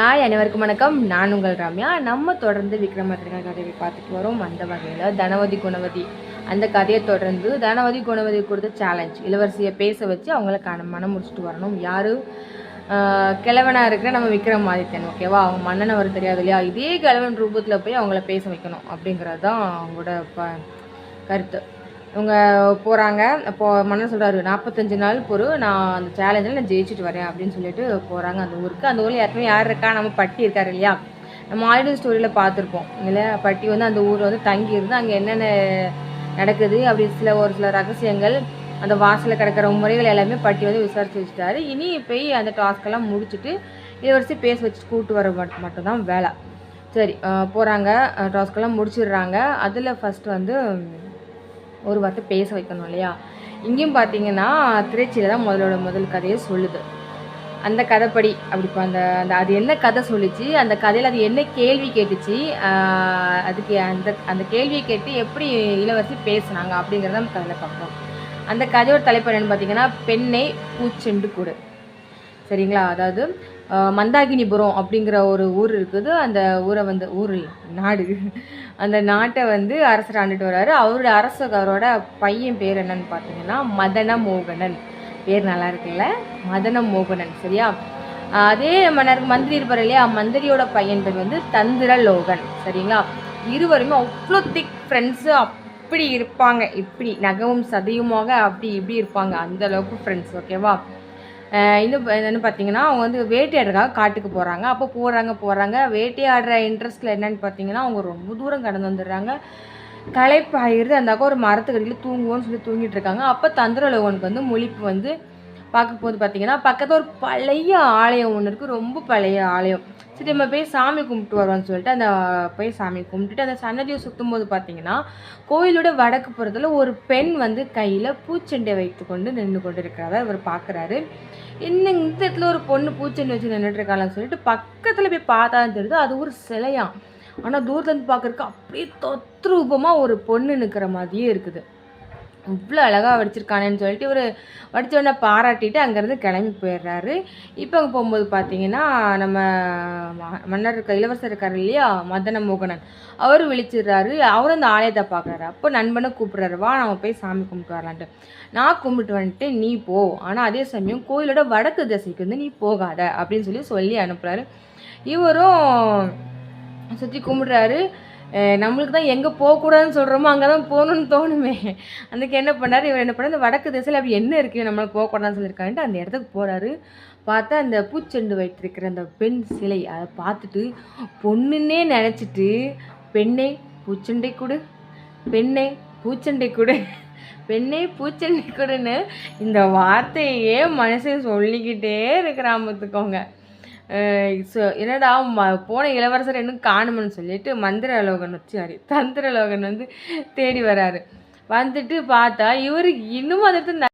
Hi அனைவருக்கும் வணக்கம். நான் உங்கள் ரம்யா. நம்ம தொடர்ந்து விக்ரமாதித்யன் கதையை பார்த்துட்டு வரோம். அந்த வகையில் தனவதி குணவதி. அந்த கதையை தொடர்ந்து தனவதி குணவதி கொடுத்த சேலஞ்ச் இளவரசியை பேச வச்சு அவங்கள கண மனம் முடிச்சுட்டு வரணும். யார்? கிழவனாக இருக்கிற நம்ம விக்ரமாதித்தன் ஓகேவா அவங்க மன்னன் அவர் தெரியாது இல்லையா? இதே கிழவன் ரூபத்தில் போய் அவங்கள பேச வைக்கணும் அப்படிங்கிறது தான் அவங்களோட ப கருத்து. இவங்க போகிறாங்க அப்போ மன்னன் சொல்கிறாரு நாற்பத்தஞ்சு நாள் பொறு நான் அந்த சேலஞ்சில் நான் ஜெயிச்சுட்டு வரேன் அப்படின்னு சொல்லிட்டு போகிறாங்க அந்த ஊருக்கு. அந்த ஊரில் ஏற்கனவே யார் இருக்கா? நம்ம பட்டி இருக்கார் இல்லையா? நம்ம ஆல்ரெடி ஸ்டோரியில் பார்த்துருப்போம். இல்லை பட்டி வந்து அந்த ஊரில் வந்து தங்கி இருந்து அங்கே என்னென்ன நடக்குது அப்படி சில ஒரு சில ரகசியங்கள் அந்த வாசலில் கிடக்கிற முறைகள் எல்லாமே பட்டி வந்து விசாரிச்சு வச்சுட்டாரு. இனி போய் அந்த டாஸ்க்கெல்லாம் முடிச்சுட்டு இளவரசி பேச வச்சுட்டு கூப்பிட்டு வர மட்டும் மட்டும்தான் வேலை. சரி போகிறாங்க டாஸ்க்கெல்லாம் முடிச்சிடுறாங்க. அதில் ஃபஸ்ட்டு வந்து ஒரு வார்த்தை பேச வைக்கணும் இல்லையா? இங்கேயும் பார்த்தீங்கன்னா திருச்சியில் தான் முதலோட முதல் கதையை சொல்லுது. அந்த கதைப்படி அப்படி இப்போ அந்த அந்த அது என்ன கதை சொல்லிச்சு? அந்த கதையில் அது என்ன கேள்வி கேட்டுச்சு? அதுக்கு அந்த அந்த கேள்வியை கேட்டு எப்படி இளவரசி பேசுனாங்க அப்படிங்கிறத நம்ம கதையில் பார்ப்போம். அந்த கதையோட தலைப்பு என்னென்னு பார்த்தீங்கன்னா பெண்ணை பூச்செண்டு கூடு. சரிங்களா? அதாவது மந்தாகினிபுரம் அப்படிங்கிற ஒரு ஊர் இருக்குது. அந்த ஊரை வந்து ஊர் நாடு. அந்த நாட்டை வந்து அரசர் ஆண்டுட்டு வர்றாரு. அவருடைய அரசரோட பையன் பேர் என்னன்னு பார்த்தீங்கன்னா மதன மோகனன் பேர் நல்லா இருக்குல்ல? மதன மோகனன் சரியா? அதே மன்னர் மந்திரி இருப்பார் இல்லையா? மந்திரியோட பையன் பேர் வந்து தந்திரலோகன் சரிங்களா? இருவருமே அவ்வளோ திக் ஃப்ரெண்ட்ஸு அப்படி இருப்பாங்க. இப்படி நகவும் சதையுமாக அப்படி இப்படி இருப்பாங்க. அந்த அளவுக்கு ஃப்ரெண்ட்ஸ் ஓகேவா இன்னும் என்னென்னு என்னன்னு பார்த்தீங்கன்னா அவங்க வந்து வேட்டையாடுறதுக்காக காட்டுக்கு போகிறாங்க அப்போ போகிறாங்க போகிறாங்க வேட்டையாடுற இன்ட்ரெஸ்ட்டில் என்னன்னு பார்த்தீங்கன்னா அவங்க ரொம்ப தூரம் கடந்து வந்துடுறாங்க. களைப்பாயிருது அந்த அக்கா ஒரு மரத்துக்கடியில் தூங்குவோன்னு சொல்லி தூங்கிட்டு இருக்காங்க. அப்போ தந்திரலோகனுக்கு வந்து முழிப்பு வந்து பார்க்கும்போது பார்த்திங்கன்னா பார்த்தீங்கன்னா பக்கத்தில் ஒரு பழைய ஆலயம் ஒன்று இருக்குது ரொம்ப பழைய ஆலயம். சரி நம்ம போய் சாமி கும்பிட்டு வருவோம்னு சொல்லிட்டு அந்த போய் சாமி கும்பிட்டுட்டு அந்த சன்னதியை சுற்றும் போது பார்த்தீங்கன்னா கோயிலோட வடக்கு புறத்தில் ஒரு பெண் வந்து கையில் பூச்செண்டை வைத்து கொண்டு நின்று கொண்டு இருக்கிறத அவர் பார்க்குறாரு. என்ன இந்த இடத்துல ஒரு பொண்ணு பூச்செண்டை வச்சு நின்றுட்டுருக்காங்கன்னு சொல்லிட்டு பக்கத்தில் போய் பார்த்தா தெரியுது அது ஒரு சிலையாம். ஆனால் தூரத்துலேருந்து பார்க்கறதுக்கு அப்படியே தொத்ரூபமாக ஒரு பொண்ணு நிற்கிற மாதிரியே இருக்குது. இவ்வளோ அழகாக வடிச்சிருக்கானேன்னு சொல்லிட்டு இவர் வடிச்ச உடனே பாராட்டிட்டு அங்கேருந்து கிளம்பி போயிடுறாரு. இப்போ அங்கே போகும்போது பார்த்தீங்கன்னா நம்ம ம- மன்னர் இருக்க இளவரசர் இருக்கார் இல்லையா? மதன மோகனன். அவர் விழிச்சிடுறாரு. அவரும் அந்த ஆலயத்தை பார்க்குறாரு அப்போ நண்பனை கூப்பிட்றாரு. வா நம்ம போய் சாமி கும்பிட்டு வரலான்ட்டு. நான் கும்பிட்டு வந்துட்டு நீ போ. ஆனால் அதே சமயம் கோயிலோட வடக்கு திசைக்கு வந்து நீ போகாத அப்படின்னு சொல்லி சொல்லி அனுப்புகிறாரு இவரும் சுற்றி கும்பிடுறாரு. நம்மளுக்கு தான் எங்கே போகக்கூடாதுன்னு சொல்கிறோமோ அங்கே தான் போகணும்னு தோணுமே. அதுக்கு என்ன பண்ணார்? இவர் என்ன பண்ணார்? இந்த வடக்கு திசையில் அப்படி என்ன இருக்குது நம்மளுக்கு போகக்கூடாதுன்னு சொல்லியிருக்காங்கன்ட்டு அந்த இடத்துக்கு போகிறாரு பார்த்தா அந்த பூச்செண்டு வைத்திருக்கிற அந்த பெண் சிலை அதை பார்த்துட்டு பொண்ணுன்னே நினச்சிட்டு பெண்ணை பூச்செண்டை கொடு. பெண்ணை பூச்செண்டை கொடு. பெண்ணை பூச்செண்டை கொடுன்னு இந்த வார்த்தையே மனுஷன் சொல்லிக்கிட்டே இருக்கிறாமத்துக்கோங்க என்னடா ம போன இளவரசர் இன்னும் காணுமன்னு சொல்லிட்டு மந்திரலோகன் வச்சு சாரி தந்திரலோகன் வந்து தேடி வராரு. வந்துட்டு பார்த்தா இவருக்கு இன்னும் அந்த இடத்துல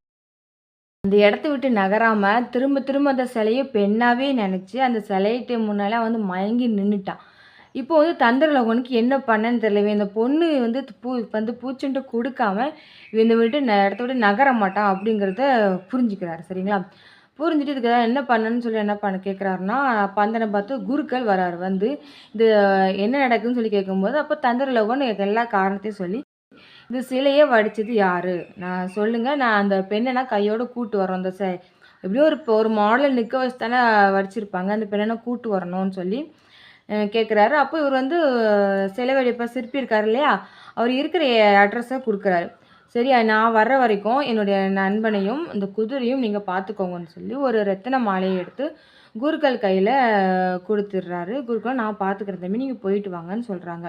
அந்த இடத்த விட்டு நகராமல் திரும்ப திரும்ப அந்த சிலையை பெண்ணாகவே நினச்சி அந்த சிலையிட்ட முன்னால் வந்து மயங்கி நின்றுட்டான் இப்போ வந்து தந்திரலோகனுக்கு என்ன பண்ணன்னு தெரியல இந்த பொண்ணு வந்து பூ வந்து பூச்செண்டு கொடுக்காம இவன் இந்த விட்டு இடத்த விட்டு நகர மாட்டான் அப்படிங்கிறத புரிஞ்சுக்கிறாரு சரிங்களா? புரிஞ்சுட்டு இதுக்கு என்ன பண்ணணும்னு சொல்லி என்ன பண்ண கேட்குறாருன்னா பந்தனை பார்த்து குருக்கள் வராரு. வந்து இது என்ன நடக்குதுன்னு சொல்லி கேட்கும்போது அப்போ தந்திரலோகன் எல்லா காரணத்தையும் சொல்லி இந்த சிலையே வடிச்சது யாரு? நான் சொல்லுங்க நான் அந்த பெண்ணை கையோடு கையோட கூட்டு வரோம் அந்த ச எப்படியோ ஒரு இப்போ ஒரு மாடல் நிற்க வச்சு தானே வடிச்சிருப்பாங்க. அந்த பெண்ணை நான் கூட்டு வரணும்னு சொல்லி கேட்குறாரு அப்போ இவர் வந்து சிலை வடிப்ப சிற்பி இருக்காரு இல்லையா? அவர் இருக்கிற அட்ரஸை கொடுக்குறாரு. சரி நான் வர்ற வரைக்கும் என்னுடைய நண்பனையும் இந்த குதிரையும் நீங்கள் பார்த்துக்கோங்கன்னு சொல்லி ஒரு ரத்தின மாலையை எடுத்து குருக்கள் கையில் கொடுத்துட்றாரு. குருக்கள் நான் பார்த்துக்கிறேன் தம்பி நீங்கள் போயிட்டு வாங்கன்னு சொல்கிறாங்க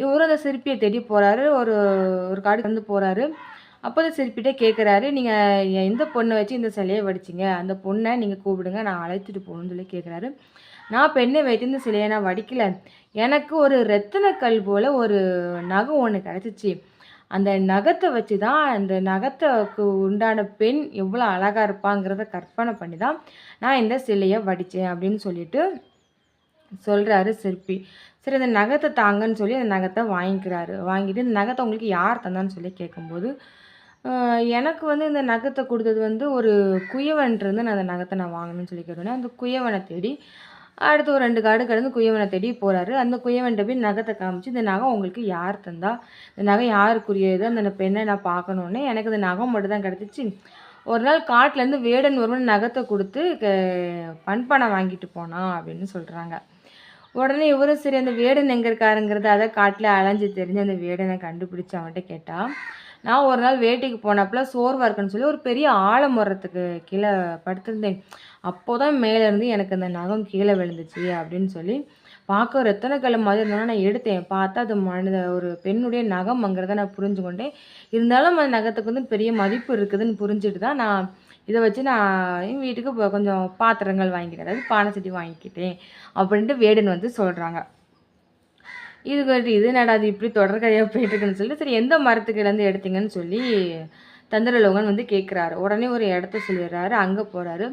இவரும் அந்த சிற்பியை தேடி போகிறாரு ஒரு ஒரு காடு வந்து போகிறாரு அப்போ அந்த சிற்பிகிட்டே கேட்குறாரு நீங்கள் எந்த பொண்ணை வச்சு இந்த சிலையை வடிச்சிங்க? அந்த பொண்ணை நீங்கள் கூப்பிடுங்க நான் அழைச்சிட்டு போகணும்னு சொல்லி கேட்குறாரு நான் பெண்ணை வைத்து இந்த சிலையை நான் வடிக்கலை. எனக்கு ஒரு ரத்தனக்கல் போல் ஒரு நகை ஒன்று கிடச்சிச்சு. அந்த நகத்தை வச்சு தான் அந்த நகத்துக்கு உண்டான பெண் எவ்வளோ அழகாக இருப்பாங்கிறத கற்பனை பண்ணி தான் நான் இந்த சிலையை வடித்தேன் அப்படின்னு சொல்லிட்டு சொல்கிறாரு சிற்பி. சரி அந்த நகத்தை தாங்கன்னு சொல்லி அந்த நகத்தை வாங்கிக்கிறாரு. வாங்கிட்டு இந்த நகத்தை உங்களுக்கு யார் தந்தான்னு சொல்லி கேட்கும்போது எனக்கு வந்து இந்த நகத்தை கொடுத்தது வந்து ஒரு குயவன்ட்டு இருந்து நான் அந்த நகத்தை நான் வாங்கணும்னு சொல்லி கேட்டோன்னே அந்த குயவனை தேடி அடுத்து ஒரு ரெண்டு காடு கடந்து குயவனை தேடி போகிறாரு அந்த குயவன்கிட்ட போய் நகத்தை காமிச்சு இந்த நகை உங்களுக்கு யார் தந்தா? இந்த நகை யாருக்குரியது? அந்த பெண்ணை நான் பார்க்கணுன்னே எனக்கு இந்த நகை மட்டும் தான் கிடச்சிச்சு. ஒரு நாள் காட்டிலேருந்து வேடன் ஒருவன் நகத்தை கொடுத்து பண்பணம் வாங்கிட்டு போனான் அப்படின்னு சொல்கிறாங்க உடனே இவரும் சரி அந்த வேடன் எங்கே இருக்காருங்கிறத அதை காட்டில் அலைஞ்சு தெரிஞ்சு அந்த வேடனை கண்டுபிடிச்சி அவன்கிட்ட கேட்டால் நான் ஒரு நாள் வேட்டைக்கு போனப்பல சோர்வாக இருக்குன்னு சொல்லி ஒரு பெரிய ஆலமரத்துக்கு கீழே படுத்திருந்தேன். அப்போ தான் மேலேருந்து எனக்கு அந்த நகம் கீழே விழுந்துச்சு அப்படின்னு சொல்லி பார்க்க ஒரு எத்தனை கல் மாதிரி இருந்தாலும் நான் எடுத்தேன். பார்த்தா அது மனித ஒரு பெண்ணுடைய நகம்ங்கிறத நான் புரிஞ்சு கொண்டேன் இருந்தாலும் அந்த நகத்துக்கு வந்து பெரிய மதிப்பு இருக்குதுன்னு புரிஞ்சுட்டு தான் நான் இதை வச்சு நான் என் வீட்டுக்கு கொஞ்சம் பாத்திரங்கள் வாங்கிக்கிட்டேன். அதாவது பானை சட்டி வாங்கிக்கிட்டேன் அப்படின்ட்டு வேடன் வந்து சொல்கிறாங்க இது கட்டி இது நடாது இப்படி தொடர்கதையாக போயிட்டுருக்குன்னு சொல்லி சரி எந்த மரத்துக்கிலேருந்து எடுத்தீங்கன்னு சொல்லி தந்திரலோகன் வந்து கேட்குறாரு உடனே ஒரு இடத்த சொல்லிடுறாரு அங்கே போகிறாரு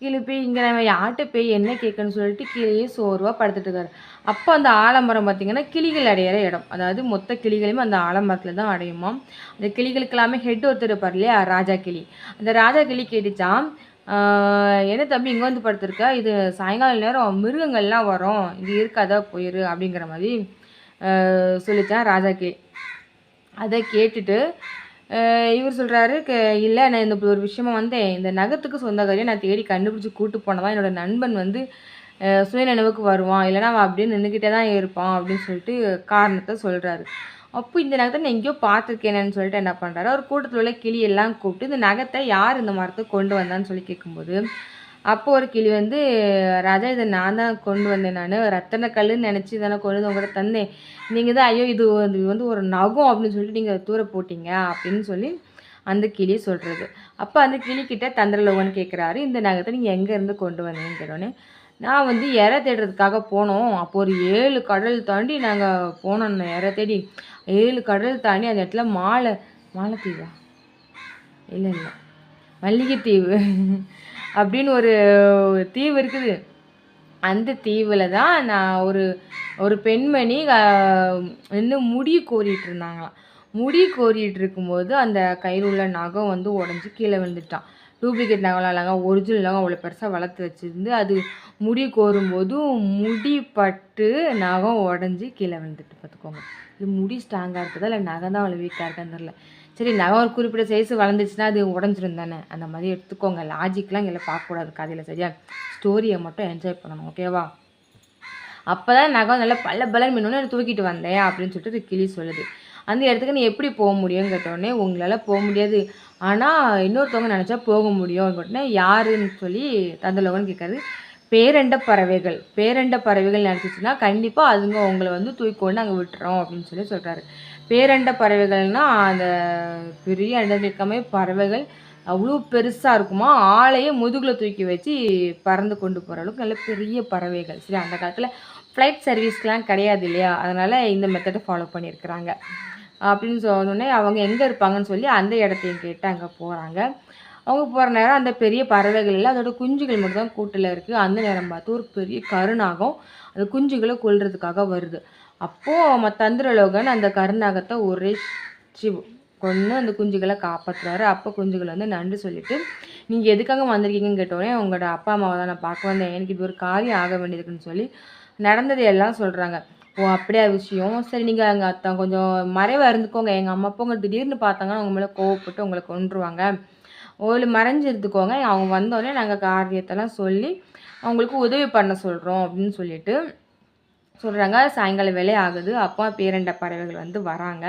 கீழே போய் இங்கே நம்ம யார்கிட்ட போய் என்ன கேட்கணும்னு சொல்லிட்டு கீழேயே சோர்வாக படுத்துட்டு இருக்காரு. அப்போ அந்த ஆலமரம் பார்த்திங்கன்னா கிளிகள் அடையிற இடம். அதாவது மொத்த கிளிகளையும் அந்த ஆலமரத்தில் தான் அடையுமா? அந்த கிளிகளுக்கு எல்லாமே ஹெட் ஒருத்தர் இருப்பார் இல்லையா? ராஜா கிளி. அந்த ராஜா கிளி கேட்டுச்சான் என்ன தம்பி இங்கே வந்து படுத்துருக்க? இது சாயங்கால நேரம் மிருகங்கள்லாம் வரும். இது இருக்காதா? போயிரு. அப்படிங்கிற மாதிரி சொல்லித்தான் கே அதை கேட்டுட்டு இவர் சொல்கிறாரு க இல்லை நான் இந்த ஒரு விஷயமா வந்தேன். இந்த நகத்துக்கு சொந்தக்காரியை நான் தேடி கண்டுபிடிச்சி கூட்டு போனதான் என்னோடய நண்பன் வந்து சுயநினைவுக்கு வருவான். இல்லைனா அவன் அப்படியே நின்றுக்கிட்டே தான் இருப்பான் அப்படின்னு சொல்லிட்டு காரணத்தை சொல்கிறாரு அப்போ இந்த நகத்தை நான் எங்கேயோ பார்த்துருக்கேனேன்னு சொல்லிட்டு என்ன பண்ணுறாரு அவர் கூட்டத்தில் உள்ள கிளியெல்லாம் கூப்பிட்டு இந்த நகத்தை யார் இந்த மரத்தை கொண்டு வந்தான்னு சொல்லி கேட்கும்போது அப்போது ஒரு கிளி வந்து ராஜா இதை நான் தான் கொண்டு வந்தேன் நான். ரத்தன கல்லுன்னு நினச்சி இதெல்லாம் கொண்டு வந்து உங்கள்கிட்ட தந்தேன். நீங்கள் தான் ஐயோ இது வந்து வந்து ஒரு நகம் அப்படின்னு சொல்லிட்டு நீங்கள் தூர போட்டிங்க அப்படின்னு சொல்லி அந்த கிளி சொல்கிறது அப்போ அந்த கிளிக்கிட்ட தந்திரலோகன் கேட்குறாரு இந்த நகத்தை நீங்கள் எங்கேருந்து கொண்டு வந்தீங்கன்னு? கேட்டோன்னே நான் வந்து இறை தேடுறதுக்காக போனோம். அப்போ ஒரு ஏழு கடல் தாண்டி நாங்கள் போனோம் இறை தேடி. ஏழு கடல் தாண்டி அந்த இடத்துல மாலை மாலைத்தீவா? இல்லை இல்லை. மல்லிகைத்தீவு. அப்படின்னு ஒரு தீவு இருக்குது. அந்த தீவில் தான் நான் ஒரு ஒரு பெண்மணி இன்னும் முடி கோரிட்டு இருந்தாங்களாம் முடி கோரிட்டு இருக்கும்போது அந்த கையில் உள்ள நகம் வந்து உடஞ்சி கீழே விழுந்துட்டான். டூப்ளிகேட் நகலாம் இல்லைங்க ஒரிஜினல் நகம் அவ்வளோ பெருசாக வளர்த்து வச்சுருந்து அது முடி கோரும்போதும் முடி பட்டு நகம் உடஞ்சி கீழே விழுந்துட்டு பார்த்துக்கோங்க. இது முடி ஸ்ட்ராங்காக இருக்குதா இல்லை நகம் தான் அவ்வளோ வீக்காக இருக்கான்னு தெரில சரி நகை ஒரு குறிப்பிட்ட சைஸ் வளர்ந்துச்சுன்னா அது உடஞ்சிரும் தானே? அந்த மாதிரி எடுத்துக்கோங்க. லாஜிக்லாம் இங்கே பார்க்கக்கூடாது கதையில் சரியா? ஸ்டோரியை மட்டும் என்ஜாய் பண்ணணும் ஓகேவா அப்போ தான் நகை நல்லா பல்ல பலன் மின்னு தூக்கிட்டு வந்தேன் அப்படின்னு சொல்லிட்டு கிளி சொல்லுது. அந்த இடத்துக்கு நீ எப்படி போக முடியும்னு கேட்டோடனே உங்களால் போக முடியாது. ஆனால் இன்னொருத்தவங்க நினச்சா போக முடியும். கேட்டோன்னே யாருன்னு சொல்லி தந்தலோகன்னு கேட்காது பேரண்ட பறவைகள் பேரண்ட பறவைகள் நினச்சிச்சுன்னா கண்டிப்பாக அதுங்க உங்களை வந்து தூக்கி அங்கே விட்டுறோம் அப்படின்னு சொல்லி சொல்கிறாரு பேரண்ட பறவைகள்னால் அந்த பெரிய அண்டங்களுக்காமே பறவைகள் அவ்வளோ பெருசாக இருக்குமா? ஆளையே முதுகில் தூக்கி வச்சு பறந்து கொண்டு போகிற அளவுக்கு நல்ல பெரிய பறவைகள். சரி அந்த காலத்தில் ஃப்ளைட் சர்வீஸ்க்கெலாம் கிடையாது இல்லையா? அதனால் இந்த மெத்தடை ஃபாலோ பண்ணியிருக்கிறாங்க. அப்படின்னு சொன்னோடனே அவங்க எங்கே இருப்பாங்கன்னு சொல்லி அந்த இடத்தையும் கேட்டு அங்கே போகிறாங்க அவங்க போகிற நேரம் அந்த பெரிய பறவைகள் இல்லை அதோட குஞ்சுகள் மட்டும் தான் கூட்டில் இருக்குது அந்த நேரம் பார்த்து ஒரு பெரிய கருணாகம் அந்த குஞ்சுகளை கொல்றதுக்காக வருது. அப்போது ம தந்திரலோகன் அந்த கருநாகத்தை உரைச்சி கொண்டு கொன்று அந்த குஞ்சுகளை காப்பாற்றுறாரு அப்போ குஞ்சுகள் வந்து நன்றி சொல்லிவிட்டு நீங்கள் எதுக்காக வந்திருக்கீங்கன்னு கேட்டோடனே உங்களோட அப்பா அம்மாவை தான் நான் பார்க்க வந்தேன். எனக்கு இது ஒரு காரியம் ஆக வேண்டியதுக்குன்னு சொல்லி நடந்தது எல்லாம் சொல்கிறாங்க ஓ அப்படியா விஷயம்? சரி நீங்கள் அங்கே அத்தா கொஞ்சம் மறைவாக இருந்துக்கோங்க. எங்கள் அம்மா அப்பா உங்களை திடீர்னு பார்த்தாங்கன்னா அவங்க மேலே கோவப்பட்டு உங்களை கொண்டுருவாங்க ஒரு மறைஞ்சு இருந்துக்கோங்க. அவங்க வந்தோடனே நாங்கள் காரியத்தெல்லாம் சொல்லி அவங்களுக்கு உதவி பண்ண சொல்கிறோம் அப்படின்னு சொல்லிட்டு சொல்கிறாங்க சாயங்காலம் வேலை ஆகுது. அப்போ பேரண்ட பறவைகள் வந்து வராங்க.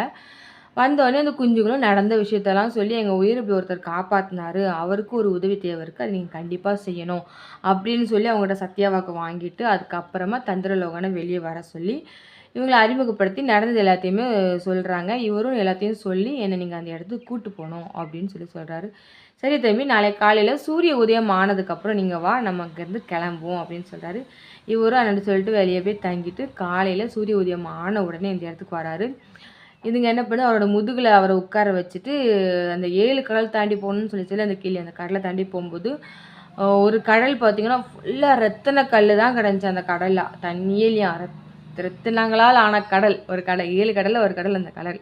வந்தோடனே அந்த குஞ்சுகளும் நடந்த விஷயத்தெல்லாம் சொல்லி எங்கள் உயிர் இப்படி ஒருத்தர் காப்பாற்றினாரு அவருக்கு ஒரு உதவி தேவை இருக்குது அது நீங்கள் கண்டிப்பாக செய்யணும். அப்படின்னு சொல்லி அவங்கள்ட்ட சத்தியாவாக்கு வாங்கிட்டு அதுக்கப்புறமா தந்திரலோகனை வெளியே வர சொல்லி இவங்களை அறிமுகப்படுத்தி நடந்தது எல்லாத்தையுமே சொல்கிறாங்க இவரும் எல்லாத்தையும் சொல்லி என்னை நீங்கள் அந்த இடத்துக்கு கூட்டு போகணும். அப்படின்னு சொல்லி சொல்கிறாரு சரி தம்பி நாளைக்கு காலையில் சூரிய உதயம் ஆனதுக்கப்புறம் நீங்கள் வா. நம்ம இருந்து கிளம்புவோம். அப்படின்னு சொல்கிறாரு இவரும் அண்ணன் சொல்லிட்டு வெளியே போய் தங்கிட்டு காலையில் சூரிய உதயம் ஆன உடனே இந்த இடத்துக்கு வராரு. இதுங்க என்ன பண்ணு அவரோட முதுகில் அவரை உட்கார வச்சுட்டு அந்த ஏழு கடல் தாண்டி போகணுன்னு சொல்லி அந்த கிளி அந்த கடலை தாண்டி போகும்போது ஒரு கடல் பார்த்தீங்கன்னா ஃபுல்லாக ரத்தன கல் தான் கிடந்துச்சு அந்த கடலில். தண்ணியே இல்லையா? ரத்தினங்களால் ஆன கடல். ஒரு கடல் ஏழு கடலில் ஒரு கடல் அந்த கடல்.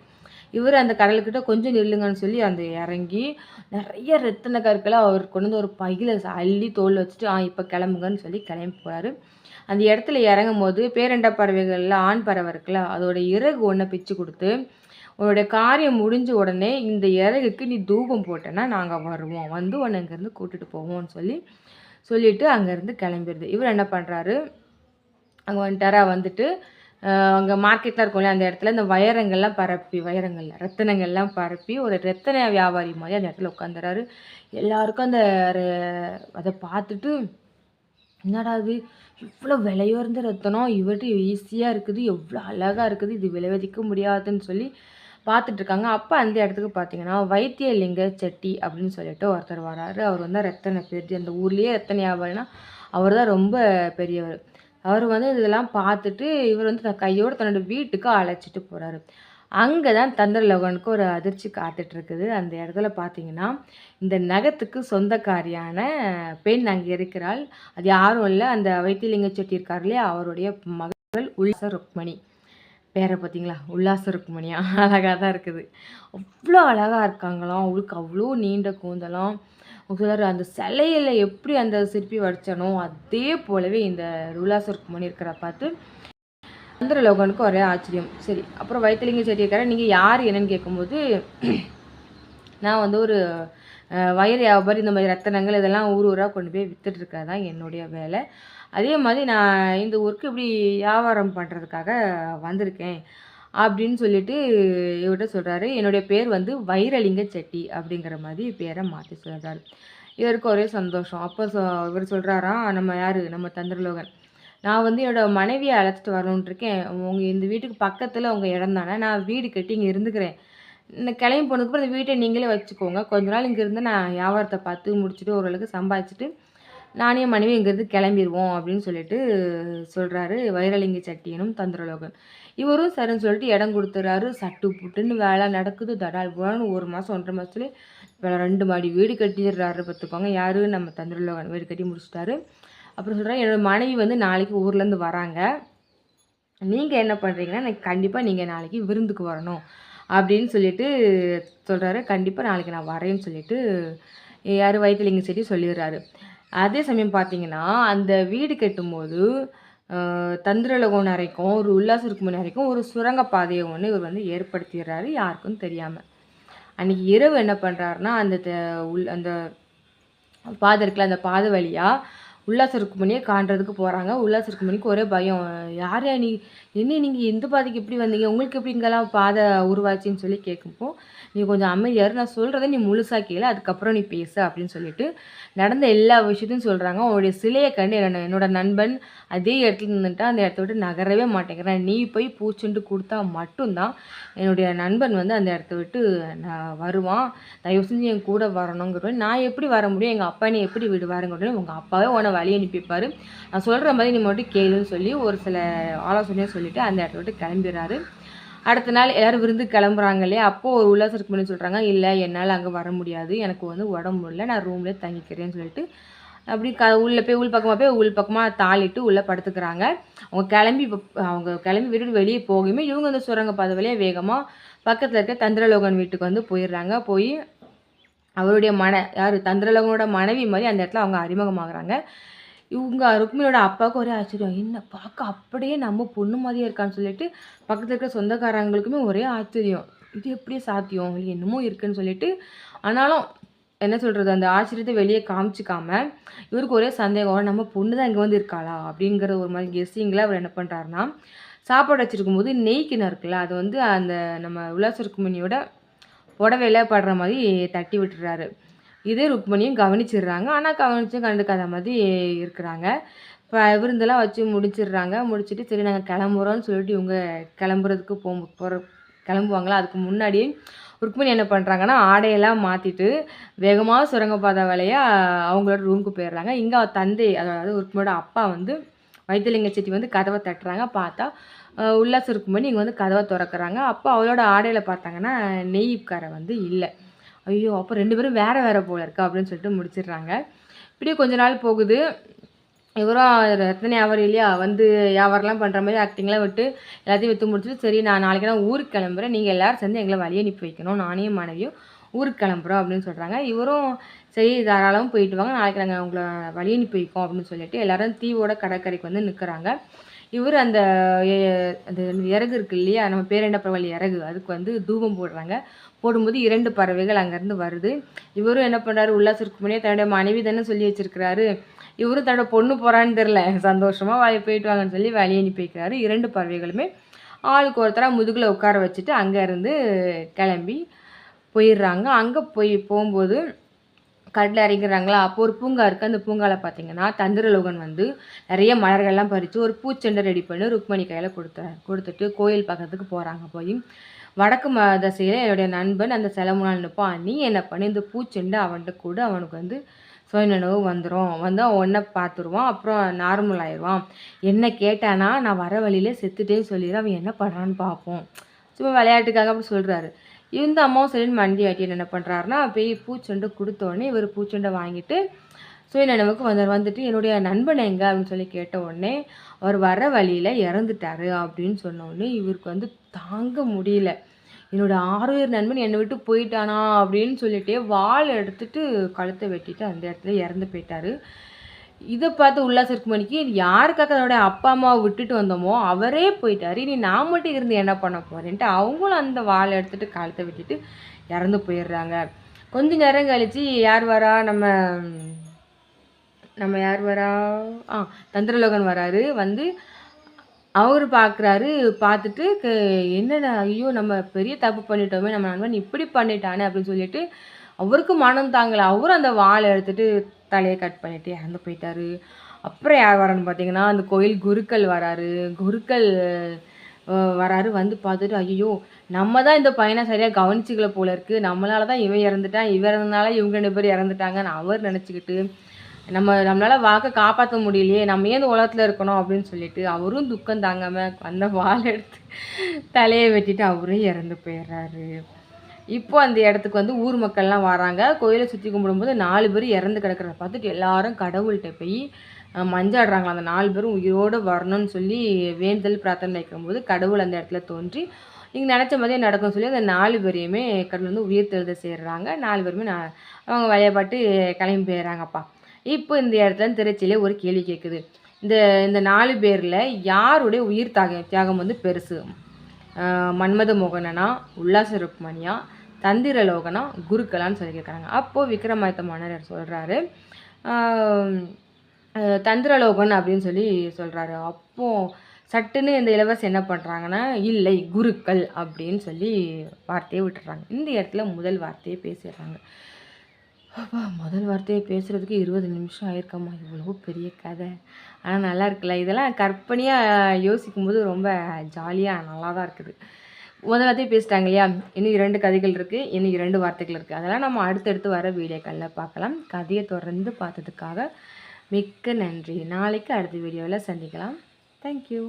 இவர் அந்த கடலுக்கிட்ட கொஞ்சம் நில்லுங்கன்னு சொல்லி அந்த இறங்கி நிறைய ரத்தின கற்களை அவர் கொண்டு வந்து ஒரு பையில அள்ளி தோல் வச்சுட்டு ஆ இப்போ கிளம்புங்கன்னு சொல்லி கிளம்பி போகிறாரு அந்த இடத்துல இறங்கும் போது பேரண்ட பறவைகளில் ஆண் பறவை இருக்குல்ல அதோட இறகு ஒன்றை பிச்சு கொடுத்து உன்னுடைய காரியம் முடிஞ்ச உடனே இந்த இறகுக்கு நீ தூபம் போட்டேன்னா நாங்கள் வருவோம். வந்து உன்னை இங்கேருந்து கூட்டிகிட்டு போவோம்னு சொல்லி சொல்லிவிட்டு அங்கேருந்து கிளம்பிடுது. இவர் என்ன பண்ணுறாரு அங்கே வந்துட்டாரா? வந்துட்டு அங்கே மார்க்கெட்டில் இருக்கும்ல அந்த இடத்துல இந்த வைரங்கள்லாம் பரப்பி வைரங்கள்ல ரத்தனங்கள்லாம் பரப்பி ஒரு ரத்தன வியாபாரி மாதிரி அந்த இடத்துல உட்காந்துறாரு. எல்லாருக்கும் அந்த அதை பார்த்துட்டு என்னடா அது இவ்வளோ விலையுறந்த ரத்தனம்? இவர்கிட்ட ஈஸியாக இருக்குது எவ்வளோ அழகாக இருக்குது இது விளைவிக்க முடியாதுன்னு சொல்லி பார்த்துட்ருக்காங்க அப்போ அந்த இடத்துக்கு பார்த்தீங்கன்னா வைத்தியலிங்க செட்டி அப்படின்னு சொல்லிட்டு ஒருத்தர் வராரு. அவர் வந்து ரத்தனை பெரிய அந்த ஊர்லேயே ரத்தனை வியாபாரினா அவர் தான் ரொம்ப பெரியவர். அவர் வந்து இதெல்லாம் பார்த்துட்டு இவர் வந்து தன் கையோடு தன்னோட வீட்டுக்கு அழைச்சிட்டு போகிறாரு அங்கே தான் தந்திரலோகனுக்கு ஒரு அதிர்ச்சி காத்துட்ருக்குது. அந்த இடத்துல பார்த்தீங்கன்னா இந்த நகத்துக்கு சொந்தக்காரியான பெண் அங்கே இருக்கிறாள். அது யாரும் இல்லை. அந்த வைத்தியலிங்க செட்டி இருக்கார் இல்லையா? அவருடைய மகள் உல்லாச ருக்மணி. பேரை பார்த்தீங்களா உல்லாச ருக்மணியா? அழகாக தான் இருக்குது. அவ்வளோ அழகாக இருக்காங்களாம். அவளுக்கு அவ்வளோ நீண்ட கூந்தலாம். சொல்கிறார் அந்த சிலையில் எப்படி அந்த சிற்பி வடித்தனோ அதே போலவே இந்த உல்லாச ருக்மணி இருக்கிற பார்த்து சந்திரலோகனுக்கு ஒரே ஆச்சரியம். சரி அப்புறம் வைத்தலிங்க செட்டியக்காரன் நீங்கள் யார் என்னன்னு கேட்கும்போது நான் வந்து ஒரு வயிறு வியாபாரி இந்த மாதிரி ரத்தனங்கள் இதெல்லாம் ஊர் ஊராக கொண்டு போய் விற்றுட்ருக்கிறது தான் என்னுடைய வேலை. அதே மாதிரி நான் இந்த ஊருக்கு இப்படி வியாபாரம் பண்ணுறதுக்காக வந்திருக்கேன் அப்படின்னு சொல்லிட்டு இவர்கிட்ட சொல்கிறாரு என்னுடைய பேர் வந்து வைரலிங்க செட்டி அப்படிங்கிற மாதிரி பேரை மாற்றி சொல்கிறாரு இவருக்கு ஒரே சந்தோஷம். அப்போ சொ இவர் சொல்கிறாராம் நம்ம யார்? நம்ம தந்திரலோகன் நான் வந்து என்னோடய மனைவியை அழைச்சிட்டு வரணுன்ட்டு இருக்கேன். உங்கள் இந்த வீட்டுக்கு பக்கத்தில் உங்கள் இடம் தானே. நான் வீடு கட்டி இங்கே இருந்துக்கிறேன். இந்த கிளம்பி போனதுக்கப்புறம் இந்த வீட்டை நீங்களே வச்சுக்கோங்க. கொஞ்ச நாள் இங்கே இருந்து நான் வியாபாரத்தை பார்த்து முடிச்சுட்டு ஓரளவுக்கு சம்பாதிச்சுட்டு நானே மனைவி இங்கேருந்து கிளம்பிடுவோம் அப்படின்னு சொல்லிட்டு சொல்கிறாரு வைரலிங்க சட்டியனும் தந்திரலோகன். இவரும் சரின்னு சொல்லிட்டு இடம் கொடுத்துறாரு. சட்டு புட்டுன்னு வேலை நடக்குது. தடால் போனான்னு ஒரு மாதம் ஒன்றரை மாதத்துலேயே ரெண்டு மாடி வீடு கட்டிடுறாரு. பார்த்துக்கோங்க. யார்? நம்ம தந்திரலோகன். வீடு கட்டி முடிச்சிட்டாரு. அப்புறம் சொல்கிறேன் என்னோடய மனைவி வந்து நாளைக்கு ஊர்லேருந்து வராங்க. நீங்கள் என்ன பண்ணுறீங்கன்னா எனக்கு கண்டிப்பாக நீங்கள் நாளைக்கு விருந்துக்கு வரணும் அப்படின்னு சொல்லிட்டு சொல்கிறாரு கண்டிப்பாக நாளைக்கு நான் வரேன்னு சொல்லிட்டு யார் வைத்தியலிங்க செட்டி சொல்லிடுறாரு. அதே சமயம் பார்த்தீங்கன்னா அந்த வீடு கட்டும்போது தந்திரலகம் நிறைக்கும் ஒரு உல்லாச இருக்கும் நிறைக்கும் ஒரு சுரங்கப்பாதையை ஒன்று இவர் வந்து ஏற்படுத்திடுறாரு யாருக்கும் தெரியாமல் அன்றைக்கி இரவு என்ன பண்ணுறாருன்னா அந்த உள் அந்த பாதை இருக்குல்ல அந்த பாதை வழியாக உல்லாச ருக்குமணியை காண்றதுக்கு போகிறாங்க உல்லாச ருக்குமணிக்கு ஒரே பயம். யார் நீ? என்ன நீங்கள் எந்த பாதைக்கு எப்படி வந்தீங்க? உங்களுக்கு எப்படி இங்கெல்லாம் பாதை உருவாச்சின்னு சொல்லி கேட்கும்போ நீ கொஞ்சம் அமைதியார் நான் சொல்கிறத நீ முழுசாக கேளு. அதுக்கப்புறம் நீ பேசு அப்படின்னு சொல்லிட்டு நடந்த எல்லா விஷயத்தையும் சொல்கிறாங்க உன்னுடைய சிலையை கண்டு என்ன என்னோட நண்பன் அதே இடத்துல நின்றுட்டா அந்த இடத்த விட்டு நகரவே மாட்டேங்கிறேன். நீ போய் பூச்சுண்டு கொடுத்தா மட்டும்தான் என்னுடைய நண்பன் வந்து அந்த இடத்த விட்டு நான் வருவான். தயவு செஞ்சு என் கூட வரணுங்கிற நான் எப்படி வர முடியும்? எங்கள் அப்பா நீ எப்படி விடுவாருங்கிற உங்கள் அப்பாவே உன வழி அனுப்பிப்பார். நான் சொல்கிற மாதிரி நீ மட்டும் கேளுன்னு சொல்லி ஒரு சில ஆலோசனையும் சொல்லிவிட்டு அந்த இடத்த விட்டு கிளம்பிடுறாரு. அடுத்த நாள் எல்லோரும் விருந்து கிளம்புறாங்க இல்லையா? அப்போது ஒரு உள்ளாசம் பண்ணி சொல்கிறாங்க இல்லை என்னால் அங்கே வர முடியாது. எனக்கு வந்து உடம்பு இல்லை நான் ரூம்லேயே தங்கிக்கிறேன்னு சொல்லிட்டு. அப்படி க உள்ளே போய் உள் பக்கமாக போய் உள் பக்கமாக தாளிட்டு உள்ளே படுத்துக்கிறாங்க. அவங்க கிளம்பி அவங்க கிளம்பி விட்டுட்டு வெளியே போகுமே இவங்க வந்து சுரங்க பாதை வழியாக வேகமாக பக்கத்தில் இருக்க தந்திரலோகன் வீட்டுக்கு வந்து போயிடுறாங்க. போய் அவருடைய மன யார் தந்திரலகனோட மனைவி மாதிரி அந்த இடத்துல அவங்க அறிமுகமாகறாங்க. இவங்க ருக்மிணியோட அப்பாவுக்கு ஒரே ஆச்சரியம். என்ன பார்க்க அப்படியே நம்ம பொண்ணு மாதிரியே இருக்கான்னு சொல்லிட்டு பக்கத்தில் இருக்கிற சொந்தக்காரங்களுக்குமே ஒரே ஆச்சரியம். இது எப்படி சாத்தியம்? என்னமோ இருக்குன்னு சொல்லிட்டு ஆனாலும் என்ன சொல்கிறது அந்த ஆச்சரியத்தை வெளியே காமிச்சிக்காம இவருக்கு ஒரே சந்தேகம் நம்ம பொண்ணு தான் இங்கே வந்து இருக்காளா? அப்படிங்கிற ஒரு மாதிரி கெஸ்ஸிங்கில் அவர் என்ன பண்ணுறாருனா சாப்பாடு வச்சுருக்கும் போது நெய் கிணறு இருக்குல்ல அது வந்து அந்த நம்ம உல்லாச ருக்மிணியோட புடவையில் படுற மாதிரி தட்டி விட்டுறாரு. இதே ருக்மணியும் கவனிச்சிடுறாங்க. ஆனால் கவனிச்சும் கண்டுக்காத மாதிரி இருக்கிறாங்க. இப்போ விருந்தெல்லாம் வச்சு முடிச்சிடுறாங்க. முடிச்சுட்டு சரி நாங்கள் கிளம்புறோன்னு சொல்லிட்டு இவங்க கிளம்புறதுக்கு போ போகிற கிளம்புவாங்களா? அதுக்கு முன்னாடியே ருக்மணி என்ன பண்ணுறாங்கன்னா ஆடையெல்லாம் மாற்றிட்டு வேகமாக சுரங்கப்பாதை வேலையாக அவங்களோட ரூமுக்கு போயிடுறாங்க. இங்கே தந்தை அதாவது ருக்மணியோட அப்பா வந்து வைத்தியலிங்க செட்டி வந்து கதவை தட்டுறாங்க. பார்த்தா உல்லாசம் இருக்கும்போது இங்கே வந்து கதவை திறக்கிறாங்க. அப்போ அவளோட ஆடையில் பார்த்தாங்கன்னா நெய்க்காரை வந்து இல்லை. ஐயோ அப்போ ரெண்டு பேரும் வேறு வேறு போல இருக்கா அப்படின்னு சொல்லிட்டு முடிச்சிடுறாங்க. இப்படியே கொஞ்ச நாள் போகுது. இவரும் ரத்தனை வியாபாரம் இல்லையா? வந்து வியாபாரம்லாம் பண்ணுற மாதிரி ஆக்டிங்லாம் விட்டு எல்லாத்தையும் விற்று முடிச்சுட்டு சரி நான் நாளைக்கு நான் ஊருக்கு கிளம்புறேன். நீங்கள் எல்லோரும் சேர்ந்து எங்களை வழி அனுப்பி வைக்கணும். நானே மனைவியும் ஊருக்கு கிளம்புறோம் அப்படின்னு சொல்கிறாங்க இவரும் சரி தாராளமாக போயிட்டு வாங்க. நாளைக்கு நாங்கள் உங்களை வழி அனுப்பி வைக்கோம் அப்படின்னு சொல்லிட்டு எல்லோரும் தீவோட கடற்கரைக்கு வந்து நிற்கிறாங்க இவர் அந்த அந்த இறகு இருக்கு இல்லையா? நம்ம பேரண்ட பரவாயில்ல இறகு. அதுக்கு வந்து தூபம் போடுறாங்க. போடும்போது இரண்டு பறவைகள் அங்கேருந்து வருது. இவரும் என்ன பண்ணுறாரு உல்லாசருக்கு முன்னே தன்னுடைய மனைவி தானே சொல்லி வச்சிருக்கிறாரு. இவரும் தன்னோட பொண்ணு போகிறான்னு தெரில சந்தோஷமாக வாழை போயிட்டு வாங்கன்னு சொல்லி வழி அனுப்பி வைக்கிறாரு. இரண்டு பறவைகளுமே ஆளுக்கு ஒருத்தராக முதுகில் உட்கார வச்சுட்டு அங்கேருந்து கிளம்பி போயிடுறாங்க. அங்கே போய் போகும்போது கடலில் இறங்கிறாங்களா? அப்போ ஒரு பூங்கா இருக்குது அந்த பூங்காவில் பார்த்தீங்கன்னா தந்திரலோகன் வந்து நிறைய மலர்கள்லாம் பறித்து ஒரு பூச்செண்டை ரெடி பண்ணி ருக்மணி கையில் கொடுத்தார் கொடுத்துட்டு கோயில் பக்கத்துக்கு போகிறாங்க போய். வடக்கு ம தசையில் என்னுடைய நண்பன் அந்த செலவு நிற்பான் நீ என்ன பண்ணி? இந்த பூச்செண்டை அவன்கிட்ட கூட. அவனுக்கு வந்து சுயநினைவு வந்துடும் வந்து அவன் ஒன்றை பார்த்துருவான் அப்புறம் நார்மல் ஆயிடுவான். என்ன கேட்டானா நான் வர வழியிலே செத்துட்டே சொல்லிடுறேன் அவன் என்ன பண்ணுறான்னு பார்ப்போம் சும்மா விளையாட்டுக்காக அப்படி சொல்கிறாரு இந்த அம்மாவும் சரின்னு மண்டி ஆட்டிட்டு என்ன பண்ணுறாருன்னா போய் பூச்செண்டை கொடுத்தோடனே இவர் பூச்செண்டை வாங்கிட்டு சுயநினைவுக்கு வந்து வந்துட்டு என்னுடைய நண்பன் எங்கே அப்படின்னு சொல்லி கேட்ட உடனே அவர் வர வழியில் இறந்துட்டாரு அப்படின்னு சொன்ன உடனே இவருக்கு வந்து தாங்க முடியல. என்னோட ஆறுயிர் நண்பன் என்னை விட்டு போயிட்டானா அப்படின்னு சொல்லிட்டே வாள் எடுத்துட்டு கழுத்தை வெட்டிட்டு அந்த இடத்துல இறந்து போயிட்டாரு. இதை பார்த்து உல்லாச மணிக்கு யாருக்காக அதோட அப்பா அம்மாவை விட்டுட்டு வந்தோமோ அவரே போயிட்டாரு. இனி நான் மட்டும் இருந்து என்ன பண்ண போகிறேன்ட்டு அவங்களும் அந்த வாழை எடுத்துட்டு காலத்தை விட்டுட்டு இறந்து போயிடுறாங்க. கொஞ்ச நேரம் கழிச்சு யார் வரா? நம்ம நம்ம யார் வரா? ஆ தந்திரலோகன் வராரு. வந்து அவர் பார்க்குறாரு பார்த்துட்டு க என்னடா ஐயோ நம்ம பெரிய தப்பு பண்ணிட்டோமே நம்ம நண்பன் இப்படி பண்ணிட்டானே அப்படின்னு சொல்லிட்டு அவருக்கும் மனம் தாங்கலை. அவரும் அந்த வாழை எடுத்துகிட்டு தலையை கட் பண்ணிவிட்டு இறந்து போயிட்டாரு. அப்புறம் யார் வரான்னு பார்த்தீங்கன்னா அந்த கோயில் குருக்கள் வராரு. குருக்கள் வராரு. வந்து பார்த்துட்டு ஐயோ நம்ம தான் இந்த பையனை சரியாக கவனிச்சிக்கல போல இருக்குது நம்மளால தான் இவன் இறந்துட்டான். இவன் இறந்தனால இவங்க ரெண்டு பேர் இறந்துட்டாங்கன்னு அவர் நினச்சிக்கிட்டு நம்ம நம்மளால் வாக்கை காப்பாற்ற முடியலையே. நம்ம ஏன் இந்த உலகத்தில் இருக்கணும் அப்படின்னு சொல்லிட்டு அவரும் துக்கம் தாங்காமல் அந்த வாழை எடுத்து தலையை வெட்டிட்டு அவரே இறந்து போயிடுறாரு. இப்போ அந்த இடத்துக்கு வந்து ஊர் மக்கள்லாம் வராங்க. கோயிலை சுற்றி கும்பிடும்போது நாலு பேர் இறந்து கிடக்கிறத பார்த்துட்டு எல்லாரும் கடவுள்கிட்ட போய் மஞ்சாடுறாங்க. அந்த நாலு பேரும் உயிரோடு வரணும்னு சொல்லி வேண்டுதல் பிரார்த்தனை வைக்கும்போது கடவுள் அந்த இடத்துல தோன்றி நீங்கள் நினச்ச மாதிரியே நடக்கும்னு சொல்லி அந்த நாலு பேரையுமே கடவுள் வந்து உயிர் தெழுத சேர்றாங்க நாலு பேருமே நான் அவங்க வழிபாட்டு கிளம்பி போயிடுறாங்கப்பா இப்போ இந்த இடத்துல திருச்சியிலே ஒரு கேள்வி கேட்குது இந்த இந்த நாலு பேரில் யாருடைய உயிர் தியாகம் தியாகம் வந்து பெருசு? மன்மத மோகனனா உல்லாச ருக்மணியா தந்திரலோகனா குருக்கலான்னு சொல்லி கேட்குறாங்க அப்போது விக்ரமாதித்த மன்னர் சொல்கிறாரு தந்திரலோகன் அப்படின்னு சொல்லி சொல்கிறாரு அப்போது சட்டுன்னு இந்த இளவரசி என்ன பண்ணுறாங்கன்னா இல்லை குருக்கள் அப்படின்னு சொல்லி வார்த்தையை விட்டுறாங்க. இந்த இடத்துல முதல் வார்த்தையை பேசிடுறாங்க. அப்பா முதல் வார்த்தையை பேசுகிறதுக்கு இருபது நிமிஷம் ஆயிருக்கம்மா. இவ்வளோ பெரிய கதை. ஆனால் நல்லா இருக்குல்ல? இதெல்லாம் கற்பனையாக யோசிக்கும்போது ரொம்ப ஜாலியாக நல்லா தான் இருக்குது. முதல் வார்த்தையை பேசிட்டாங்க இல்லையா? இன்னும் இரண்டு கதைகள் இருக்குது இன்னும் இரண்டு வார்த்தைகள் இருக்குது அதெல்லாம் நம்ம அடுத்தடுத்து வர வீடியோக்களில் பார்க்கலாம். கதையை தொடர்ந்து பார்த்ததுக்காக மிக்க நன்றி. நாளைக்கு அடுத்த வீடியோவில் சந்திக்கலாம். தேங்க்யூ